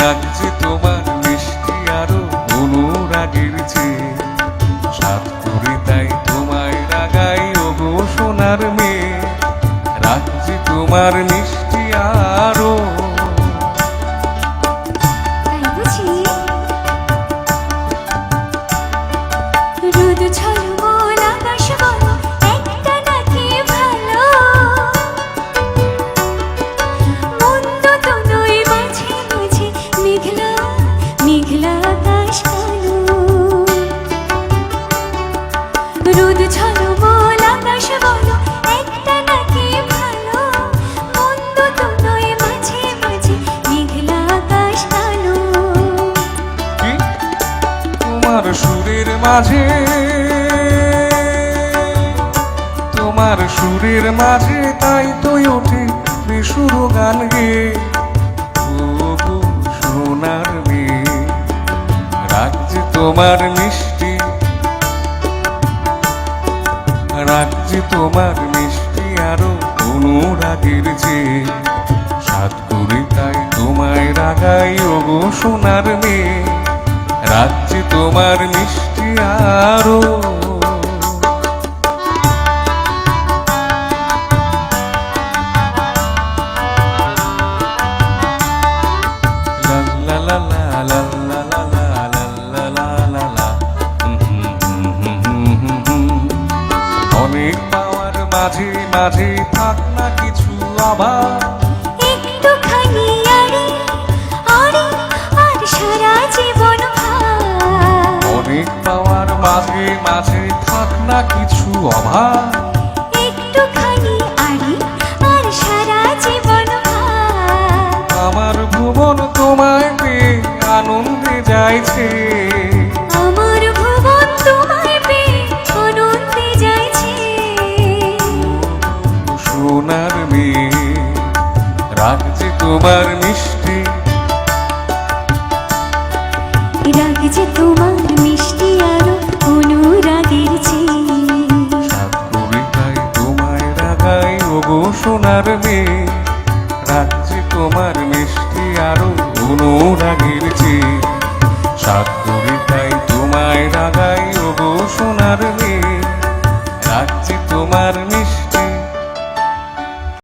রাখছে তোমার মিষ্টি আরও অনুরাগের চেয়ে। সাত করে তাই তোমায় রাগাই, ওগো সোনার মেয়ে। রাখছে তোমার মিষ্টি মাঝে তোমার সুরের মাঝে, তোমার সুরের মাঝে তাই তো ওঠে বেসুরো গান গে। সোনার মেয়ে রাখছে তোমার মিষ্টি রাখছে তোমার মিষ্টি আরও অনুরাগের যে। সাত করে তাই তোমায় রাগাই, ওগো সোনার মেয়ে। রাজ্যে তোমার মিষ্টি আরও মাঝে মাঝে থাক না কিছু আবার। একটুখানি আরে আরে আর সারা জীবন অনেক পাওয়ার মাঝে মাঝে থাক না কিছু অভাব একটুখানি আরে আর সারা জীবন আমার ভুবন তোমায় পেয়ে আনন্দে যাইছে। মেয়ে রাখছি তোমার মিষ্টি। রাখছি তোমার মিষ্টি আর কোনো রাগের চেয়ে তোমায় রাগাই ওগো সোনার মেয়ে। রাখছি তোমার মিষ্টি আর কোনো রাগের চেয়ে। সাক্ষরিতায় তোমায় রাগাই ওগো সোনার মেয়ে। রাখছি তোমার